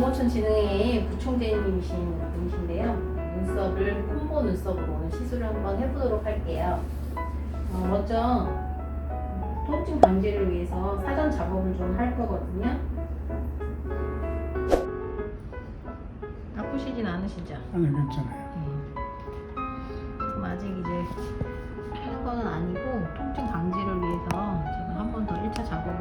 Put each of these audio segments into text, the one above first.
농어촌 진흥회 부총재님이신 분이신데요. 눈썹을 콤보 눈썹으로 오늘 시술을 한번 해보도록 할게요. 어, 먼저 음, 통증 방지를 위해서 사전 작업을 좀 할 거거든요. 아프시진 않으시죠? 아니 괜찮아요. 그럼 아직 이제 하는 거는 아니고 통증 방지를 위해서 제가 한 번 더 1차 작업을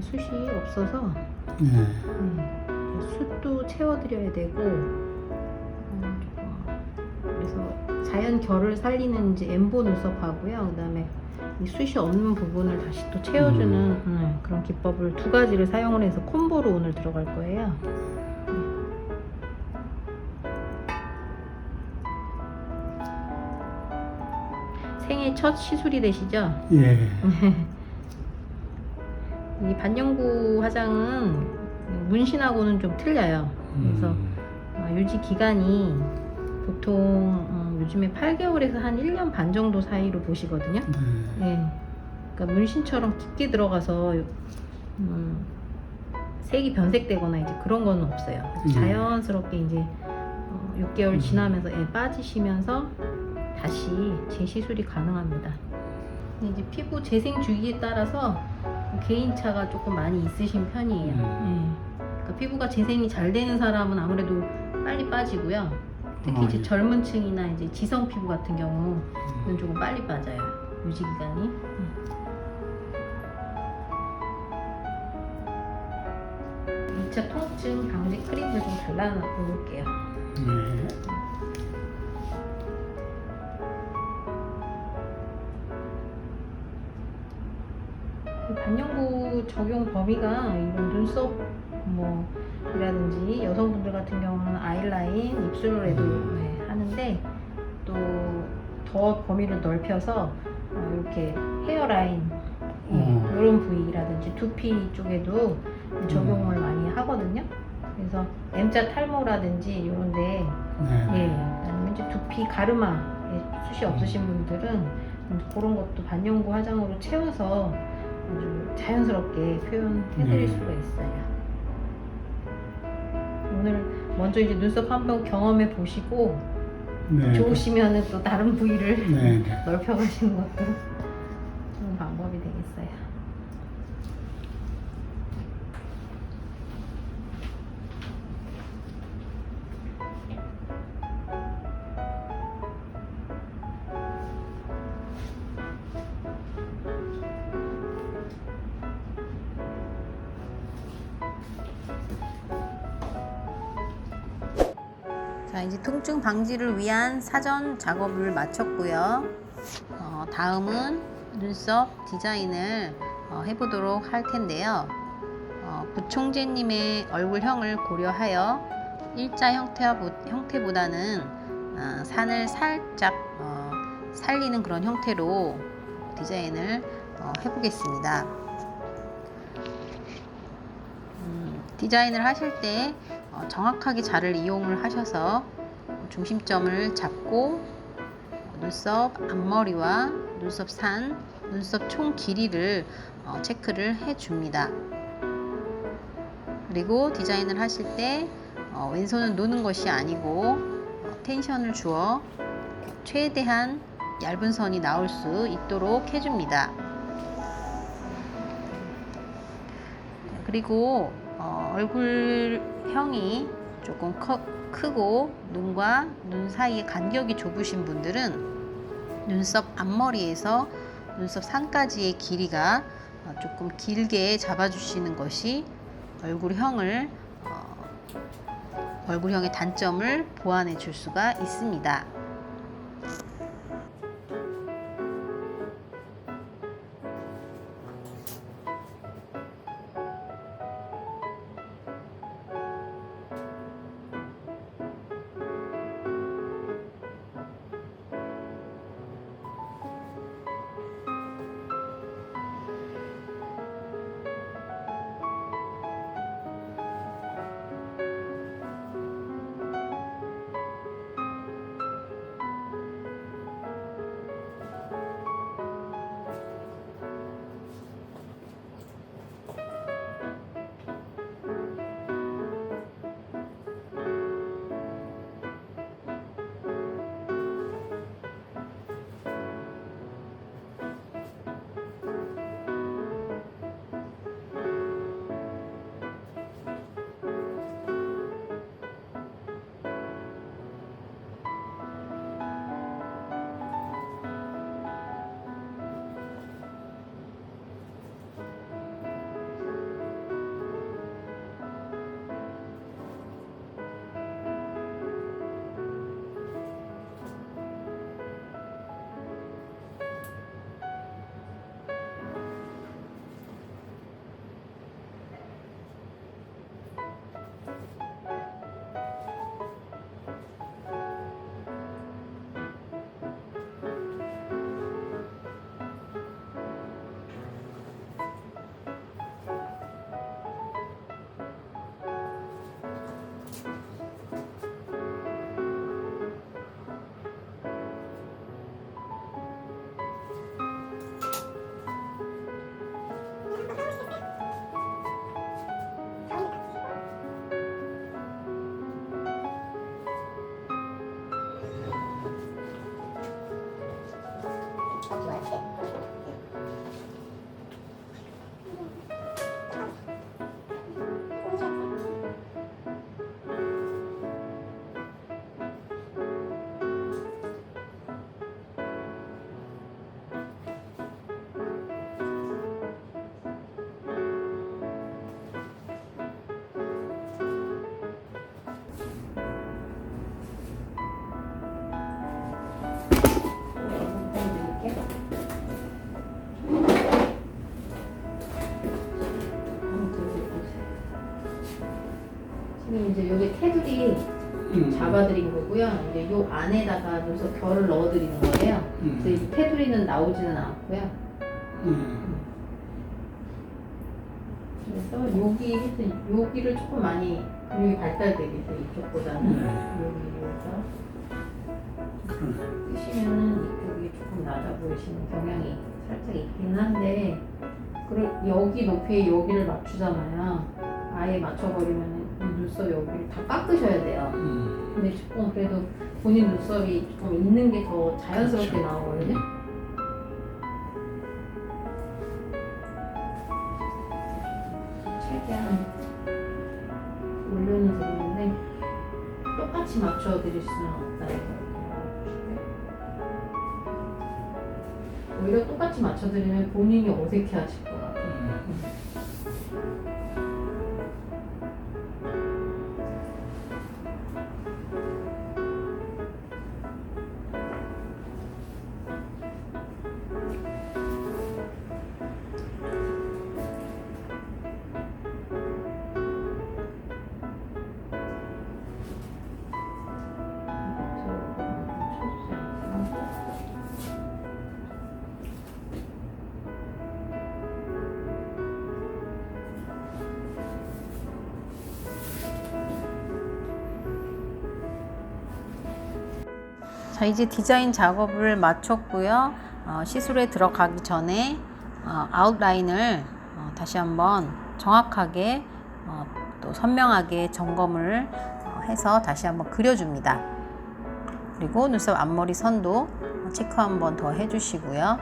숱이 없어서 네. 음, 숱도 채워드려야 되고 음, 그래서 자연 결을 살리는 이제 엠보 눈썹하고요. 그다음에 이 숱이 없는 부분을 다시 또 채워주는 음, 그런 기법을 두 가지를 사용을 해서 콤보로 오늘 들어갈 거예요. 생애 첫 시술이 되시죠? 예. 이 반영구 화장은 문신하고는 좀 틀려요. 그래서 음, 어, 유지 기간이 보통 어, 요즘에 8개월에서 한 1년 반 정도 사이로 보시거든요. 네. 예. 그러니까 문신처럼 깊게 들어가서 음, 색이 변색되거나 이제 그런 건 없어요. 음. 자연스럽게 이제 어, 6개월 음. 지나면서 예, 빠지시면서 다시 재시술이 가능합니다. 이제 피부 재생 주기에 따라서 개인차가 조금 많이 있으신 편이에요. 음. 예. 그러니까 피부가 재생이 잘 되는 사람은 아무래도 빨리 빠지고요. 특히 어, 이제 예. 젊은 층이나 이제 지성 피부 같은 경우는 음, 조금 빨리 빠져요. 유지 기간이. 음. 2차 통증 방지 크림을 좀 발라놓을게요. 네. 반영구 적용 범위가 이런 눈썹 뭐 이라든지 여성분들 같은 경우는 아이라인, 입술에도 네, 하는데 또 더 범위를 넓혀서 어, 이렇게 헤어라인 예, 음. 이런 부위라든지 두피 쪽에도 적용을 많이 하거든요. 그래서 M자 탈모라든지 이런데 네. 예, 아니면 이제 두피 가르마에 숱이 없으신 분들은 그런 것도 반영구 화장으로 채워서 아주 자연스럽게 표현해드릴 네. 수가 있어요. 오늘 먼저 이제 눈썹 한번 경험해 보시고 네. 좋으시면은 또 다른 부위를 네. 네. 넓혀가시는 것도 자 이제 통증 방지를 위한 사전 작업을 마쳤고요. 어, 다음은 눈썹 디자인을 어, 해보도록 할 텐데요. 어, 부총재님의 얼굴형을 고려하여 일자 형태와 보- 형태보다는 어, 산을 살짝 어, 살리는 그런 형태로 디자인을 어, 해보겠습니다. 음, 디자인을 하실 때 어, 정확하게 자를 이용을 하셔서 중심점을 잡고 어, 눈썹 앞머리와 눈썹 산, 눈썹 총 길이를 어, 체크를 해 줍니다. 그리고 디자인을 하실 때 어, 왼손은 노는 것이 아니고 어, 텐션을 주어 최대한 얇은 선이 나올 수 있도록 해줍니다. 그리고 어, 얼굴형이 조금 커, 크고 눈과 눈 사이에 간격이 좁으신 분들은 눈썹 앞머리에서 눈썹 산까지의 길이가 어, 조금 길게 잡아주시는 것이 얼굴형을 어, 얼굴형의 단점을 보완해 줄 수가 있습니다. 지금 이제 여기 테두리 음. 잡아드린 거고요. 이제 요 안에다가 눈썹 결을 넣어드리는 거예요. 그래서 음. 이 테두리는 나오지는 않고요. 음. 그래서 여기 하여튼 여기를 조금 많이 근육이 발달되게 돼요. 이쪽보다는 네. 여기 여기서 그러네. 뜨시면은 이쪽이 조금 낮아 보이시는 경향이 살짝 있긴 한데 그걸 여기 높이에 여기를 맞추잖아요. 아예 맞춰버리면 이 눈썹 여기를 다 깎으셔야 돼요. 음. 근데 조금 그래도 본인 눈썹이 조금 있는 게 더 자연스럽게 그렇죠. 나오거든요. 최대한 올려는 드리는데 똑같이 맞춰 드릴 수는 없다 이거. 오히려 똑같이 맞춰 드리면 본인이 어색해하실 것 같아요. 자 이제 디자인 작업을 마쳤고요. 어, 시술에 들어가기 전에 어, 아웃라인을 어, 다시 한번 정확하게 어, 또 선명하게 점검을 어, 해서 다시 한번 그려줍니다. 그리고 눈썹 앞머리 선도 체크 한번 더 해주시고요.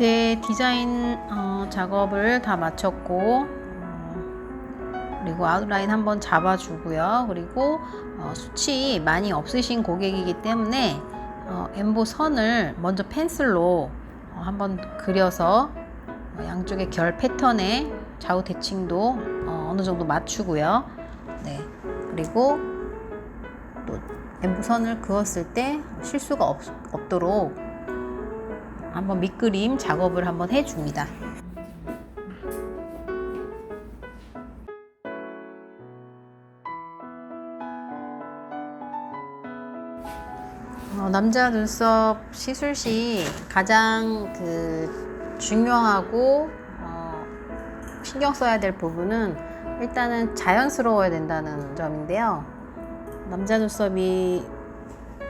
제 디자인 어, 작업을 다 마쳤고 어, 그리고 아웃라인 한번 잡아주고요. 그리고 어, 수치 많이 없으신 고객이기 때문에 어, 엠보 선을 먼저 펜슬로 어, 한번 그려서 어, 양쪽의 결 패턴에 좌우 대칭도 어, 어느 정도 맞추고요. 네. 그리고 또 엠보 선을 그었을 때 실수가 없, 없도록 한번 밑그림 작업을 한번 해줍니다. 어, 남자 눈썹 시술 시 가장 그 중요하고 어, 신경 써야 될 부분은 일단은 자연스러워야 된다는 점인데요. 남자 눈썹이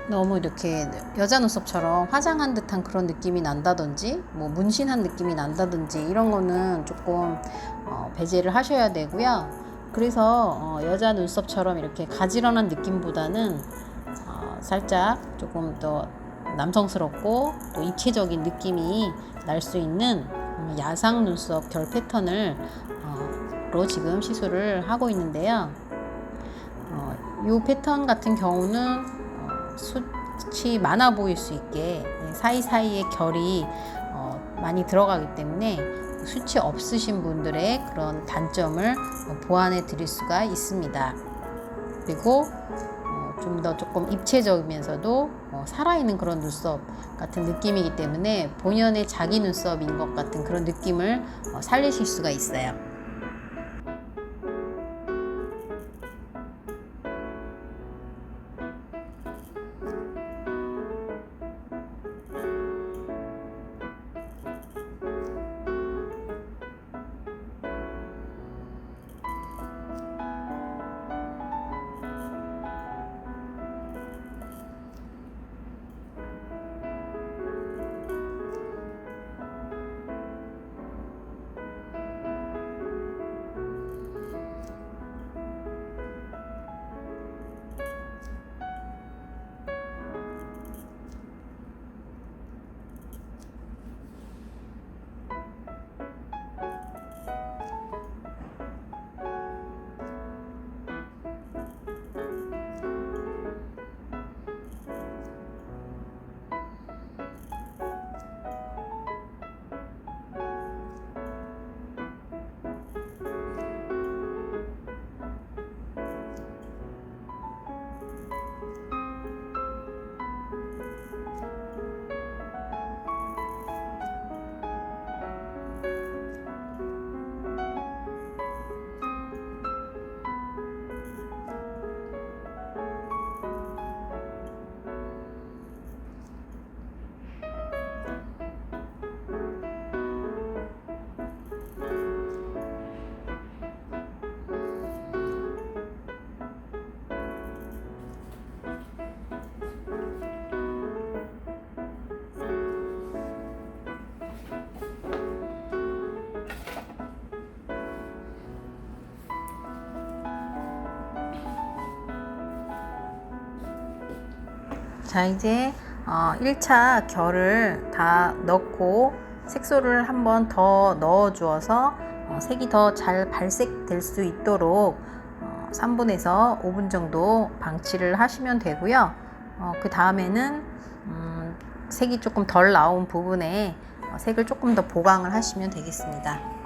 너무 이렇게 여자 눈썹처럼 화장한 듯한 그런 느낌이 난다든지 뭐 문신한 느낌이 난다든지 이런 거는 조금 어, 배제를 하셔야 되고요. 그래서 어, 여자 눈썹처럼 이렇게 가지런한 느낌보다는 어, 살짝 조금 더 남성스럽고 또 입체적인 느낌이 날 수 있는 음, 야상 눈썹 결 패턴을 어, 로 지금 시술을 하고 있는데요. 어, 이 패턴 같은 경우는 어, 숱이 많아 보일 수 있게 사이사이에 결이 어, 많이 들어가기 때문에 숱이 없으신 분들의 그런 단점을 어, 보완해 드릴 수가 있습니다. 그리고 어, 좀더 조금 입체적이면서도 어, 살아있는 그런 눈썹 같은 느낌이기 때문에 본연의 자기 눈썹인 것 같은 그런 느낌을 어, 살리실 수가 있어요. 자 이제 어, 1차 결을 다 넣고 색소를 한번 더 넣어 주어서 어, 색이 더 잘 발색될 수 있도록 어, 3분에서 5분 정도 방치를 하시면 되고요. 어, 그 다음에는 음, 색이 조금 덜 나온 부분에 어, 색을 조금 더 보강을 하시면 되겠습니다.